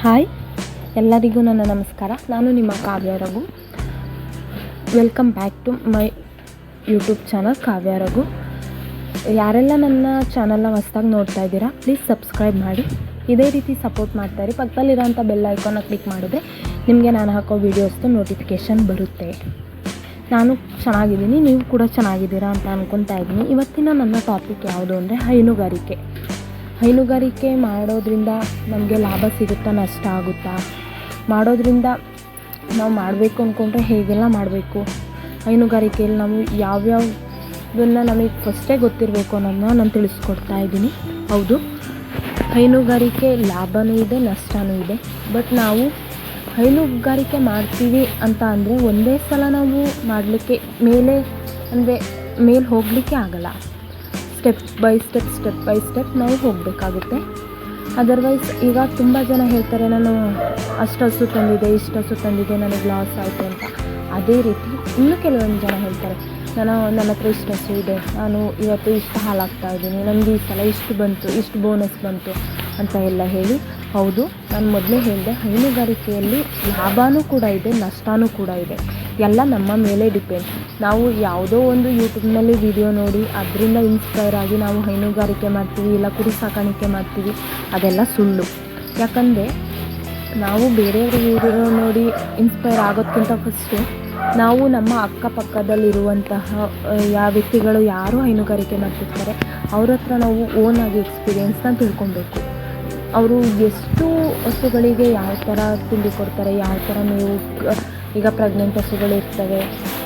Hi ಎಲ್ಲರಿಗೂ ನನ್ನ ನಮಸ್ಕಾರ. ನಾನು ನಿಮ್ಮ Kavya Raghu. Welcome back to my YouTube channel Kavya Raghu. ಯಾರೆಲ್ಲ ನನ್ನ ಚಾನಲ್ನ ಹೊಸ್ದಾಗಿ ನೋಡ್ತಾ ಇದ್ದೀರಾ ಪ್ಲೀಸ್ ಸಬ್ಸ್ಕ್ರೈಬ್ ಮಾಡಿ. ಇದೇ ರೀತಿ ಸಪೋರ್ಟ್ ಮಾಡ್ತಾಯಿರಿ ಪಕ್ಕದಲ್ಲಿರೋಂಥ ಬೆಲ್ ಐಕಾನ್ನ ಕ್ಲಿಕ್ ಮಾಡಿದ್ರೆ ನಿಮಗೆ ನಾನು ಹಾಕೋ ವೀಡಿಯೋಸ್ದು ನೋಟಿಫಿಕೇಷನ್ ಬರುತ್ತೆ. ನಾನು ಚೆನ್ನಾಗಿದ್ದೀನಿ, ನೀವು ಕೂಡ ಚೆನ್ನಾಗಿದ್ದೀರಾ ಅಂತ ಅನ್ಕೊತಾ ಇದ್ದೀನಿ. ಇವತ್ತಿನ ನನ್ನ ಟಾಪಿಕ್ ಯಾವುದು ಅಂದರೆ ಹೈನುಗಾರಿಕೆ. ಹೈನುಗಾರಿಕೆ ಮಾಡೋದ್ರಿಂದ ನಮಗೆ ಲಾಭ ಸಿಗುತ್ತಾ ನಷ್ಟ ಆಗುತ್ತಾ? ಮಾಡೋದ್ರಿಂದ ನಾವು ಮಾಡಬೇಕು ಅಂದ್ಕೊಂಡ್ರೆ ಹೇಗೆಲ್ಲ ಮಾಡಬೇಕು? ಹೈನುಗಾರಿಕೆಯಲ್ಲಿ ನಾವು ಯಾವ್ಯಾವುದನ್ನು ನಮಗೆ ಫಸ್ಟೇ ಗೊತ್ತಿರಬೇಕು ಅನ್ನೋದನ್ನ ನಾನು ತಿಳಿಸ್ಕೊಡ್ತಾ ಇದ್ದೀನಿ. ಹೌದು, ಹೈನುಗಾರಿಕೆ ಲಾಭವೂ ಇದೆ ನಷ್ಟವೂ ಇದೆ. ಬಟ್ ನಾವು ಹೈನುಗಾರಿಕೆ ಮಾಡ್ತೀವಿ ಅಂತ ಅಂದರೆ ಒಂದೇ ಸಲ ನಾವು ಮಾಡಲಿಕ್ಕೆ ಮೇಲೆ ಅಂದರೆ ಮೇಲೆ ಹೋಗಲಿಕ್ಕೆ ಆಗಲ್ಲ. Step by step step by step ನಾವು ಹೋಗಬೇಕಾಗುತ್ತೆ. ಅದರ್ವೈಸ್ ಈಗ ತುಂಬ ಜನ ಹೇಳ್ತಾರೆ, ನಾನು ಅಷ್ಟು ತಂದಿದೆ, ಇಷ್ಟು ತಂದಿದೆ, ನನಗೆ ಲಾಸ್ ಆಯಿತು ಅಂತ. ಅದೇ ರೀತಿ ಇನ್ನೂ ಕೆಲವೊಂದು ಜನ ಹೇಳ್ತಾರೆ, ನಾನು ನನ್ನ ಹತ್ರ ಇಷ್ಟು ಇದೆ, ನಾನು ಇವತ್ತು ಇಷ್ಟು ಹಾಲಾಗ್ತಾ ಇದ್ದೀನಿ ನನಗೆ ಈ ಸಲ ಇಷ್ಟು ಬಂತು, ಇಷ್ಟು ಬೋನಸ್ ಬಂತು ಅಂತ ಎಲ್ಲ ಹೇಳಿ, ಹೌದು, ನಾನು ಮೊದಲೇ ಹೇಳಿದೆ, ಹೈನುಗಾರಿಕೆಯಲ್ಲಿ ಲಾಭವೂ ಕೂಡ ಇದೆ ನಷ್ಟವೂ ಕೂಡ ಇದೆ. ಎಲ್ಲ ನಮ್ಮ ಮೇಲೆ ಡಿಪೆಂಡ್ ನಾವು ಯಾವುದೋ ಒಂದು ಯೂಟ್ಯೂಬ್ನಲ್ಲಿ ವಿಡಿಯೋ ನೋಡಿ ಅದರಿಂದ ಇನ್ಸ್ಪೈರ್ ಆಗಿ ನಾವು ಹೈನುಗಾರಿಕೆ ಮಾಡ್ತೀವಿ, ಇಲ್ಲ ಕುರಿ ಸಾಕಾಣಿಕೆ ಮಾಡ್ತೀವಿ, ಅದೆಲ್ಲ ಸುಳ್ಳು. ಯಾಕಂದರೆ ನಾವು ಬೇರೆಯವ್ರ ವಿಡಿಯೋ ನೋಡಿ ಇನ್ಸ್ಪೈರ್ ಆಗೋದಕ್ಕಿಂತ ಫಸ್ಟು ನಾವು ನಮ್ಮ ಅಕ್ಕಪಕ್ಕದಲ್ಲಿರುವಂತಹ ಯಾವ ವ್ಯಕ್ತಿಗಳು ಯಾರು ಹೈನುಗಾರಿಕೆ ಮಾಡ್ತಿರ್ತಾರೆ, ಅವ್ರ ಹತ್ರ ನಾವು ಓನಾಗಿ ಎಕ್ಸ್ಪೀರಿಯೆನ್ಸ್ನ ತಿಳ್ಕೊಬೇಕು. ಅವರು ಎಷ್ಟು ಹಸುಗಳಿಗೆ ಯಾವ ಥರ ತಿಂಡಿ ಕೊಡ್ತಾರೆ, ಯಾವ ಥರ ನೀವು ಈಗ ಪ್ರೆಗ್ನೆಂಟ್ ಹಸುಗಳು ಇರ್ತವೆ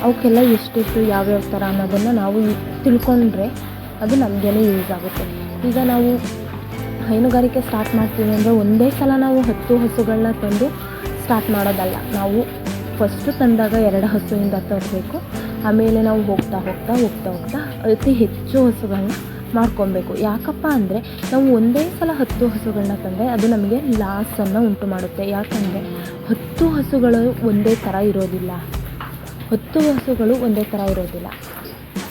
ಅವಕ್ಕೆಲ್ಲ ಎಷ್ಟೆಷ್ಟು ಯಾವ್ಯಾವ ಥರ ಅನ್ನೋದನ್ನು ನಾವು ತಿಳ್ಕೊಂಡ್ರೆ ಅದು ನಮಗೇ ಯೂಸ್ ಆಗುತ್ತೆ. ಈಗ ನಾವು ಹೈನುಗಾರಿಕೆ ಸ್ಟಾರ್ಟ್ ಮಾಡ್ತೀವಿ ಅಂದರೆ ಒಂದೇ ಸಲ ನಾವು ಹತ್ತು ಹಸುಗಳನ್ನ ತಂದು ಸ್ಟಾರ್ಟ್ ಮಾಡೋದಲ್ಲ. ನಾವು ಫಸ್ಟು ತಂದಾಗ ಎರಡು ಹಸುವಿಂದ ತರಬೇಕು. ಆಮೇಲೆ ನಾವು ಹೋಗ್ತಾ ಹೋಗ್ತಾ ಹೋಗ್ತಾ ಹೋಗ್ತಾ ಅತಿ ಹೆಚ್ಚು ಹಸುಗಳನ್ನ ಮಾಡ್ಕೊಬೇಕು. ಯಾಕಪ್ಪ ಅಂದರೆ ನಾವು ಒಂದೇ ಸಲ ಹತ್ತು ಹಸುಗಳನ್ನ ತಂದರೆ ಅದು ನಮಗೆ ಲಾಸನ್ನು ಉಂಟು ಮಾಡುತ್ತೆ. ಯಾಕಂದರೆ ಹತ್ತು ಹಸುಗಳು ಒಂದೇ ಥರ ಇರೋದಿಲ್ಲ. ಹತ್ತು ಹಸುಗಳು ಒಂದೇ ಥರ ಇರೋದಿಲ್ಲ.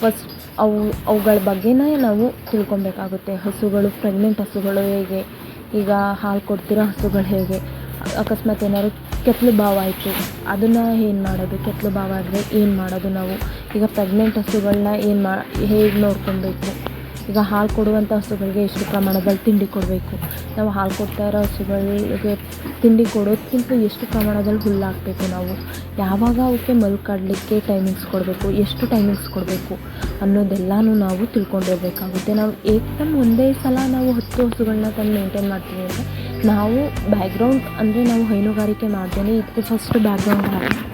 ಫಸ್ಟ್ ಅವು, ಅವುಗಳ ಬಗ್ಗೆನೇ ನಾವು ತಿಳ್ಕೊಬೇಕಾಗುತ್ತೆ. ಹಸುಗಳು ಪ್ರೆಗ್ನೆಂಟ್ ಹಸುಗಳು ಹೇಗೆ, ಈಗ ಹಾಲು ಕೊಡ್ತಿರೋ ಹಸುಗಳು ಹೇಗೆ, ಅಕಸ್ಮಾತ್ ಏನಾದ್ರು ಕೆತ್ತಲು ಭಾವ ಆಯಿತು, ಅದನ್ನು ಏನು ಮಾಡೋದು? ಕೆತ್ತಲು ಭಾವ ಆದರೆ ಏನು ಮಾಡೋದು ನಾವು? ಈಗ ಪ್ರೆಗ್ನೆಂಟ್ ಹಸುಗಳನ್ನ ಏನು ಮಾ, ಹೇಗೆ ನೋಡ್ಕೊಬೇಕು? ಈಗ ಹಾಲು ಕೊಡುವಂಥ ಹಸುಗಳಿಗೆ ಎಷ್ಟು ಪ್ರಮಾಣದಲ್ಲಿ ತಿಂಡಿ ಕೊಡಬೇಕು? ನಾವು ಹಾಲು ಕೊಡ್ತಾ ಇರೋ ಹಸುಗಳಿಗೆ ತಿಂಡಿ ಕೊಡೋದಕ್ಕಿಂತ ಎಷ್ಟು ಪ್ರಮಾಣದಲ್ಲಿ ಹುಲ್ಲು ಹಾಕಬೇಕು ನಾವು? ಯಾವಾಗ ಅವಕ್ಕೆ ಮಲ್ಕಾಡಲಿಕ್ಕೆ ಟೈಮಿಂಗ್ಸ್ ಕೊಡಬೇಕು? ಎಷ್ಟು ಟೈಮಿಂಗ್ಸ್ ಕೊಡಬೇಕು? ಅನ್ನೋದೆಲ್ಲನೂ ನಾವು ತಿಳ್ಕೊಂಡಿರಬೇಕಾಗುತ್ತೆ. ನಾವು ಏಕದಮ್ ಒಂದೇ ಸಲ ನಾವು ಹತ್ತು ಹಸುಗಳನ್ನ ತಂದು ಮೇಂಟೈನ್ ಮಾಡ್ತೀವಿ ಅಂದರೆ ನಾವು ಬ್ಯಾಕ್ಗ್ರೌಂಡ್ ಅಂದರೆ ನಾವು ಹೈನುಗಾರಿಕೆ ಮಾಡ್ತೇನೆ ಇದಕ್ಕೆ ಫಸ್ಟ್ ಬ್ಯಾಕ್ಗ್ರೌಂಡ್ ಹಾಕಿ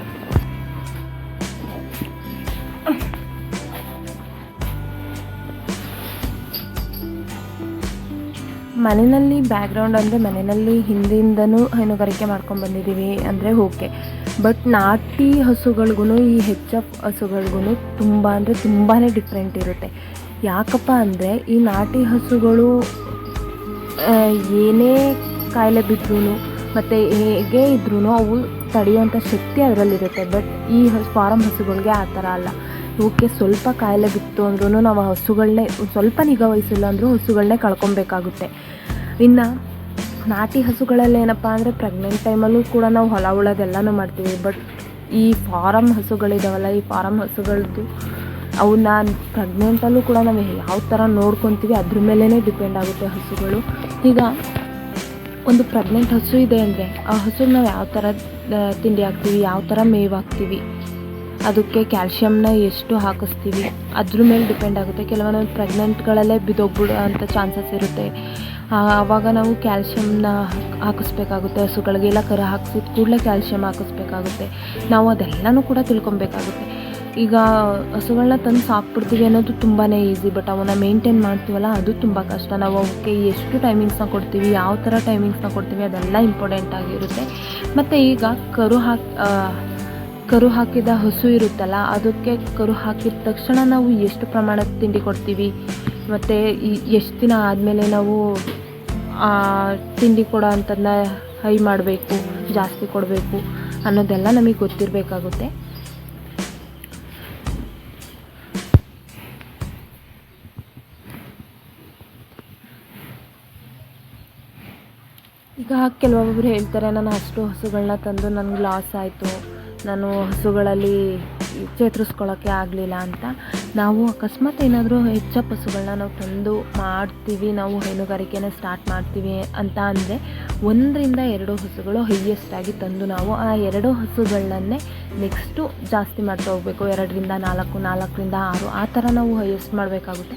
ಮನೆಯಲ್ಲಿ ಬ್ಯಾಕ್ಗ್ರೌಂಡ್ ಅಂದರೆ ಮನೆಯಲ್ಲಿ ಹಿಂದಿಂದನೂ ಹೈನುಗಾರಿಕೆ ಮಾಡ್ಕೊಂಡು ಬಂದಿದ್ದೀವಿ ಅಂದರೆ ಓಕೆ ಬಟ್ ನಾಟಿ ಹಸುಗಳಿಗೂ ಈ ಹೆಚ್ ಎಫ್ ಹಸುಗಳಿಗೂ ತುಂಬ ಅಂದರೆ ತುಂಬಾ ಡಿಫ್ರೆಂಟ್ ಇರುತ್ತೆ. ಯಾಕಪ್ಪ ಅಂದರೆ ಈ ನಾಟಿ ಹಸುಗಳು ಏನೇ ಕಾಯಿಲೆ ಬಿದ್ರೂ ಮತ್ತು ಹೇಗೆ ಇದ್ರೂ ಅವು ತಡೆಯುವಂಥ ಶಕ್ತಿ ಅದರಲ್ಲಿರುತ್ತೆ. ಬಟ್ ಈ ಫಾರಮ್ ಹಸುಗಳಿಗೆ ಆ ಥರ ಅಲ್ಲ. ಇವಕ್ಕೆ ಸ್ವಲ್ಪ ಕಾಯಿಲೆ ಬಿತ್ತು ಅಂದ್ರೂ ನಾವು ಹಸುಗಳನ್ನೇ ಸ್ವಲ್ಪ ನಿಗಾ ವಹಿಸಿಲ್ಲ ಅಂದರೂ ಹಸುಗಳನ್ನೇ ಕಳ್ಕೊಬೇಕಾಗುತ್ತೆ. ಇನ್ನು ನಾಟಿ ಹಸುಗಳಲ್ಲಿ ಏನಪ್ಪ ಅಂದರೆ ಪ್ರೆಗ್ನೆಂಟ್ ಟೈಮಲ್ಲೂ ಕೂಡ ನಾವು ಹೊಲ ಉಳೋದೆಲ್ಲನೂ ಮಾಡ್ತೀವಿ. ಬಟ್ ಈ ಫಾರಮ್ ಹಸುಗಳಿದಾವಲ್ಲ, ಈ ಫಾರಮ್ ಹಸುಗಳದ್ದು ಅವನ್ನ ಪ್ರೆಗ್ನೆಂಟಲ್ಲೂ ಕೂಡ ನಾವು ಯಾವ ಥರ ನೋಡ್ಕೊತೀವಿ ಅದ್ರ ಮೇಲೇ ಡಿಪೆಂಡ್ ಆಗುತ್ತೆ ಹಸುಗಳು. ಈಗ ಒಂದು ಪ್ರೆಗ್ನೆಂಟ್ ಹಸು ಇದೆ ಅಂದರೆ ಆ ಹಸುಗೆ ನಾವು ಯಾವ ಥರ ತಿಂಡಿ ಹಾಕ್ತೀವಿ, ಯಾವ ಥರ ಮೇವು ಹಾಕ್ತೀವಿ? ಅದಕ್ಕೆ ಕ್ಯಾಲ್ಶಿಯಮ್ನ ಎಷ್ಟು ಹಾಕಿಸ್ತೀವಿ, ಅದ್ರ ಮೇಲೆ ಡಿಪೆಂಡ್ ಆಗುತ್ತೆ. ಕೆಲವೊಂದು ಪ್ರೆಗ್ನೆಂಟ್ಗಳಲ್ಲೇ ಬಿದ್ದೋಗ್ಬಿಡೋ ಅಂಥ ಚಾನ್ಸಸ್ ಇರುತ್ತೆ. ಆವಾಗ ನಾವು ಕ್ಯಾಲ್ಶಿಯಮ್ನ ಹಾಕಿಸ್ಬೇಕಾಗುತ್ತೆ, ಹಸುಗಳಿಗೆಲ್ಲ ಕರ ಹಾಕಿಸಿದ ಕೂಡಲೇ ಕ್ಯಾಲ್ಶಿಯಮ್ ಹಾಕಿಸ್ಬೇಕಾಗುತ್ತೆ. ನಾವು ಅದೆಲ್ಲನೂ ಕೂಡ ತಿಳ್ಕೊಬೇಕಾಗುತ್ತೆ. ಈಗ ಹಸುಗಳನ್ನ ತಂದು ಸಾಕ್ಬಿಡ್ತೀವಿ ಅನ್ನೋದು ತುಂಬಾ ಈಸಿ, ಬಟ್ ಅವನ್ನ ಮೇಂಟೈನ್ ಮಾಡ್ತೀವಲ್ಲ, ಅದು ತುಂಬ ಕಷ್ಟ. ನಾವು ಅವಕ್ಕೆ ಎಷ್ಟು ಟೈಮಿಂಗ್ಸ್ನ ಕೊಡ್ತೀವಿ, ಯಾವ ಥರ ಟೈಮಿಂಗ್ಸ್ನ ಕೊಡ್ತೀವಿ, ಅದೆಲ್ಲ ಇಂಪಾರ್ಟೆಂಟ್ ಆಗಿರುತ್ತೆ. ಮತ್ತು ಈಗ ಕರು ಹಾಕಿ ಕರು ಹಾಕಿದ ಹಸು ಇರುತ್ತಲ್ಲ, ಅದಕ್ಕೆ ಕರು ಹಾಕಿದ ತಕ್ಷಣ ನಾವು ಎಷ್ಟು ಪ್ರಮಾಣದ ತಿಂಡಿ ಕೊಡ್ತೀವಿ? ಮತ್ತು ಎಷ್ಟು ದಿನ ಆದಮೇಲೆ ನಾವು ತಿಂಡಿ ಕೊಡೋ ಅಂಥದ್ದನ್ನ ಹೈ ಮಾಡಬೇಕು, ಜಾಸ್ತಿ ಕೊಡಬೇಕು ಅನ್ನೋದೆಲ್ಲ ನಮಗೆ ಗೊತ್ತಿರಬೇಕಾಗುತ್ತೆ. ಈಗ ಕೆಲವೊಬ್ಬರು ಹೇಳ್ತಾರೆ, ನಾನು ಅಷ್ಟು ಹಸುಗಳನ್ನ ತಂದು ನನಗೆ ಲಾಸ್ ಆಯಿತು. ನಾನು ಹಸುಗಳಲ್ಲಿ ಚೇತರಿಸ್ಕೊಳ್ಳೋಕ್ಕೆ ಆಗಲಿಲ್ಲ ಅಂತ. ನಾವು ಅಕಸ್ಮಾತ್ ಏನಾದರೂ ಹೆಚ್ಚ ಹಸುಗಳನ್ನ ನಾವು ತಂದು ಮಾಡ್ತೀವಿ, ನಾವು ಹೈನುಗಾರಿಕೆನ ಸ್ಟಾರ್ಟ್ ಮಾಡ್ತೀವಿ ಅಂತ ಅಂದರೆ ಒಂದರಿಂದ ಎರಡು ಹಸುಗಳು ಹೈಯೆಸ್ಟಾಗಿ ತಂದು ನಾವು ಆ ಎರಡು ಹಸುಗಳನ್ನೇ ನೆಕ್ಸ್ಟು ಜಾಸ್ತಿ ಮಾಡ್ತಾ ಹೋಗಬೇಕು. ಎರಡರಿಂದ ನಾಲ್ಕು, ನಾಲ್ಕರಿಂದ ಆರು, ಆ ಥರ ನಾವು ಹೈಯೆಸ್ಟ್ ಮಾಡಬೇಕಾಗುತ್ತೆ.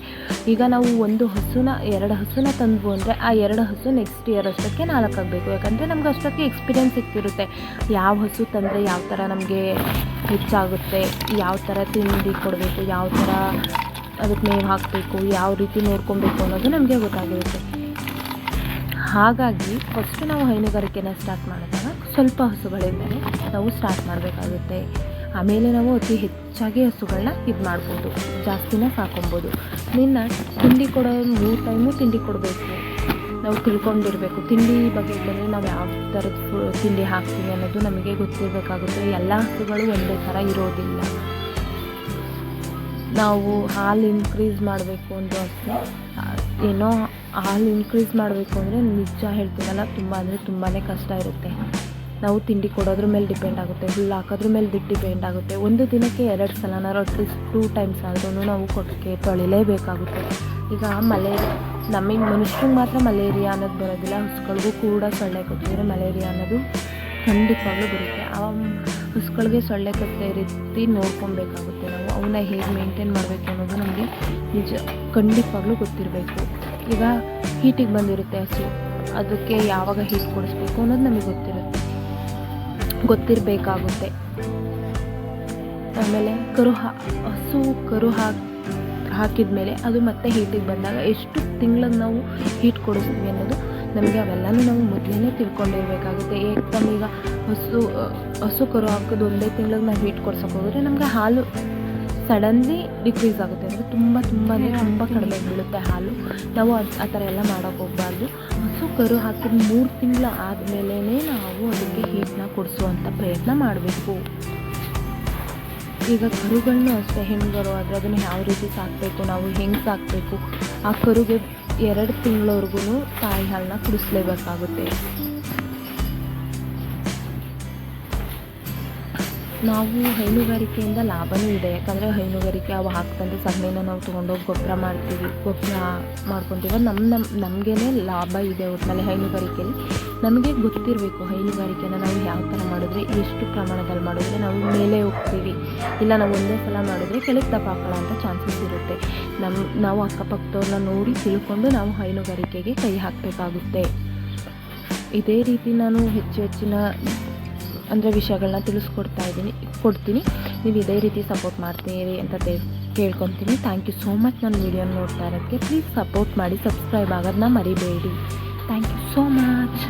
ಈಗ ನಾವು ಒಂದು ಹಸುನ, ಎರಡು ಹಸುನ ತಂದ್ವು ಅಂದರೆ ಆ ಎರಡು ಹಸು ನೆಕ್ಸ್ಟ್ ಇಯರ್ ಅಷ್ಟಕ್ಕೆ ನಾಲ್ಕು ಆಗಬೇಕು ಯಾಕಂದರೆ ನಮ್ಗೆ ಅಷ್ಟಕ್ಕೆ ಎಕ್ಸ್ಪೀರಿಯೆನ್ಸ್ ಸಿಕ್ತಿರುತ್ತೆ ಯಾವ ಹಸು ತಂದರೆ ಯಾವ ಥರ ನಮಗೆ ಹೆಚ್ಚಾಗುತ್ತೆ, ಯಾವ ಥರ ತಿಂಡಿ ಕೊಡಬೇಕು, ಯಾವ ಥರ ಅದಕ್ಕೆ ಮೇವು ಹಾಕಬೇಕು, ಯಾವ ರೀತಿ ನೋಡ್ಕೊಬೇಕು ಅನ್ನೋದು ನಮಗೆ ಗೊತ್ತಾಗಿರುತ್ತೆ. ಹಾಗಾಗಿ ಫಸ್ಟು ನಾವು ಹೈನುಗಾರಿಕೆನ ಸ್ಟಾರ್ಟ್ ಮಾಡಿದಾಗ ಸ್ವಲ್ಪ ಹಸುಗಳಿಂದಲೇ ನಾವು ಸ್ಟಾರ್ಟ್ ಮಾಡಬೇಕಾಗುತ್ತೆ. ಆಮೇಲೆ ನಾವು ಅತಿ ಹೆಚ್ಚಾಗಿ ಹಸುಗಳನ್ನ ಇದು ಮಾಡ್ಬೋದು. ಜಾಸ್ತಿನ ಸಾಕೊಬೋದು. ನಿನ್ನ ತಿಂಡಿ ಕೊಡೋ ಮೂರು ಟೈಮು ತಿಂಡಿ ಕೊಡಬೇಕು. ನಾವು ತಿಳ್ಕೊಂಡಿರಬೇಕು. ತಿಂಡಿ ಬಗ್ಗೆ ಬಂದರೆ ನಾವು ಯಾವ ಥರದ ತಿಂಡಿ ಹಾಕ್ತೀವಿ ಅನ್ನೋದು ನಮಗೆ ಗೊತ್ತಿರಬೇಕಾಗುತ್ತೆ. ಎಲ್ಲ ಹಸುಗಳು ಒಂದೇ ಥರ ಇರೋದಿಲ್ಲ. ನಾವು ಹಾಲು ಇನ್ಕ್ರೀಸ್ ಮಾಡಬೇಕು ಅಂದರೂ ಏನೋ ಹಾಲು ಇನ್ಕ್ರೀಸ್ ಮಾಡಬೇಕು ಅಂದರೆ ನಿಜ ಹೇಳ್ತೀನಲ್ಲ, ತುಂಬ ಅಂದರೆ ತುಂಬಾ ಕಷ್ಟ ಇರುತ್ತೆ. ನಾವು ತಿಂಡಿ ಕೊಡೋದ್ರ ಮೇಲೆ ಡಿಪೆಂಡ್ ಆಗುತ್ತೆ, ಹುಲ್ಲು ಹಾಕೋದ್ರ ಮೇಲೆ ಡಿಪೆಂಡ್ ಆಗುತ್ತೆ. ಒಂದು ದಿನಕ್ಕೆ ಎರಡು ಸಲನಾರು ಅಟ್ಲೀಸ್ಟ್ ಟೂ ಟೈಮ್ಸ್ ಆದ್ರೂ ನಾವು ಕೊಟ್ಟಿಗೆ ತೊಳಿಲೇಬೇಕಾಗುತ್ತೆ. ಈಗ ಮಲೇರಿಯಾ ನಮಗೆ ಮನುಷ್ಯರಿಗೆ ಮಾತ್ರ ಮಲೇರಿಯಾ ಅನ್ನೋದು ಬರೋದಿಲ್ಲ, ಹಸುಗಳಿಗೂ ಕೂಡ ಸೊಳ್ಳೆ ಕೊಟ್ಟಿದ್ರೆ ಮಲೇರಿಯಾ ಅನ್ನೋದು ಖಂಡಿತವಾಗ್ಲೂ ಬರುತ್ತೆ. ಆ ಹಸುಗಳಿಗೆ ಸೊಳ್ಳೆ ಕತ್ತೆ ರೀತಿ ನೋಡ್ಕೊಬೇಕಾಗುತ್ತೆ ನಾವು ಅವನ್ನ ಹೇಗೆ ಮೇಂಟೈನ್ ಮಾಡಬೇಕು ಅನ್ನೋದು ನಮಗೆ ನಿಜ ಖಂಡಿತವಾಗ್ಲೂ ಗೊತ್ತಿರಬೇಕು. ಈಗ ಹೀಟಿಗೆ ಬಂದಿರುತ್ತೆ ಹಸಿ ಅದಕ್ಕೆ ಯಾವಾಗ ಹೀಟ್ ಕೊಡಿಸ್ಬೇಕು ಅನ್ನೋದು ನಮಗೆ ಗೊತ್ತಿರುತ್ತೆ. ಗೊತ್ತಿರಬೇಕಾಗುತ್ತೆ. ಆಮೇಲೆ ಕರು ಹಾ, ಹಸು ಕರು ಹಾಕಿ ಹಾಕಿದ ಮೇಲೆ ಅದು ಮತ್ತೆ ಹೀಟಿಗೆ ಬಂದಾಗ ಎಷ್ಟು ತಿಂಗಳಿಗೆ ನಾವು ಹೀಟ್ ಕೊಡಿಸ್ತೀವಿ ಅನ್ನೋದು ನಮಗೆ ಅವೆಲ್ಲನೂ ನಾವು ಮೊದಲೇ ತಿಳ್ಕೊಂಡಿರಬೇಕಾಗುತ್ತೆ. ಏಕದಮ್ ಈಗ ಹಸು ಹಸು ಕರು ಹಾಕೋದು ಒಂದೇ ತಿಂಗಳಿಗೆ ನಾವು ಹೀಟ್ ಕೊಡ್ಸೋಕೆ ಹೋದರೆ ನಮಗೆ ಹಾಲು ಸಡನ್ಲಿ ಡಿಕ್ರೀಸ್ ಆಗುತ್ತೆ. ಅಂದರೆ ತುಂಬ ತುಂಬ ಅಂದರೆ ತುಂಬ ಕಡಿಮೆ ಬೀಳುತ್ತೆ ಹಾಲು. ನಾವು ಅದು ಆ ಥರ ಎಲ್ಲ ಮಾಡೋಕ್ಕೆ ಹೋಗಬಾರ್ದು. ಹಸು ಕರು ಹಾಕಿದ ಮೂರು ತಿಂಗಳು ಆದಮೇಲೇ ನಾವು ಅದಕ್ಕೆ ಹೀಟನ್ನ ಕೊಡಿಸುವಂಥ ಪ್ರಯತ್ನ ಮಾಡಬೇಕು. ಈಗ ಕರುಗಳನ್ನೂ ಅಷ್ಟೇ ಹೆಂಗರು ಆದರೆ ಅದನ್ನು ಯಾವ ರೀತಿ ಸಾಕಬೇಕು ನಾವು ಹೆಂಗೆ ಸಾಕಬೇಕು? ಆ ಕರುಗೆ ಎರಡು ತಿಂಗಳವರೆಗೂ ತಾಯಿ ಹಾಲನ್ನ ಕುಡಿಸ್ಲೇಬೇಕಾಗುತ್ತೆ. ನಾವು ಹೈನುಗಾರಿಕೆಯಿಂದ ಲಾಭವೂ ಇದೆ. ಯಾಕಂದರೆ ಹೈನುಗಾರಿಕೆ ಅವು ಹಾಕ್ತಂದ್ರೆ ಸಗಣಿನ ನಾವು ತೊಗೊಂಡೋಗಿ ಗೊಬ್ಬರ ಮಾಡ್ತೀವಿ. ಗೊಬ್ಬರ ಮಾಡ್ಕೊತೀವಿ. ನಮ್ಮ ನಮ್ಮ ನಮಗೇ ಲಾಭ ಇದೆ ಒಟ್ಟಿನಲ್ಲಿ ಹೈನುಗಾರಿಕೆಯಲ್ಲಿ. ನಮಗೆ ಗೊತ್ತಿರಬೇಕು ಹೈನುಗಾರಿಕೆನ ನಾವು ಯಾವ ಥರ ಮಾಡಿದ್ರೆ, ಎಷ್ಟು ಪ್ರಮಾಣದಲ್ಲಿ ಮಾಡಿದ್ರೆ ನಾವು ಮೇಲೆ ಹೋಗ್ತೀವಿ. ಇಲ್ಲ ನಾವು ಒಂದೇ ಸಲ ಮಾಡಿದ್ರೆ ಕೆಳಗೆ ದಪ್ಪಾಕೊಳ್ಳೋ ಅಂತ ಚಾನ್ಸಸ್ ಇರುತ್ತೆ. ನಮ್ಮ ನಾವು ಅಕ್ಕಪಕ್ಕದವ್ರನ್ನ ನೋಡಿ ತಿಳ್ಕೊಂಡು ನಾವು ಹೈನುಗಾರಿಕೆಗೆ ಕೈ ಹಾಕಬೇಕಾಗುತ್ತೆ. ಇದೇ ರೀತಿ ನಾನು ಹೆಚ್ಚು ಹೆಚ್ಚಿನ ಅಂದರೆ ವಿಷಯಗಳನ್ನ ತಿಳಿಸ್ಕೊಡ್ತಾ ಇದ್ದೀನಿ, ಕೊಡ್ತೀನಿ. ನೀವು ಇದೇ ರೀತಿ ಸಪೋರ್ಟ್ ಮಾಡ್ತೀರಿ ಅಂತ ಕೇಳ್ಕೊತೀನಿ. ಥ್ಯಾಂಕ್ ಯು ಸೋ ಮಚ್ ನನ್ನ ವೀಡಿಯೋ ನೋಡ್ತಾ ಇರೋದಕ್ಕೆ ಪ್ಲೀಸ್ ಸಪೋರ್ಟ್ ಮಾಡಿ ಸಬ್ಸ್ಕ್ರೈಬ್ ಆಗೋದನ್ನ ಮರಿಬೇಡಿ. Thank you so much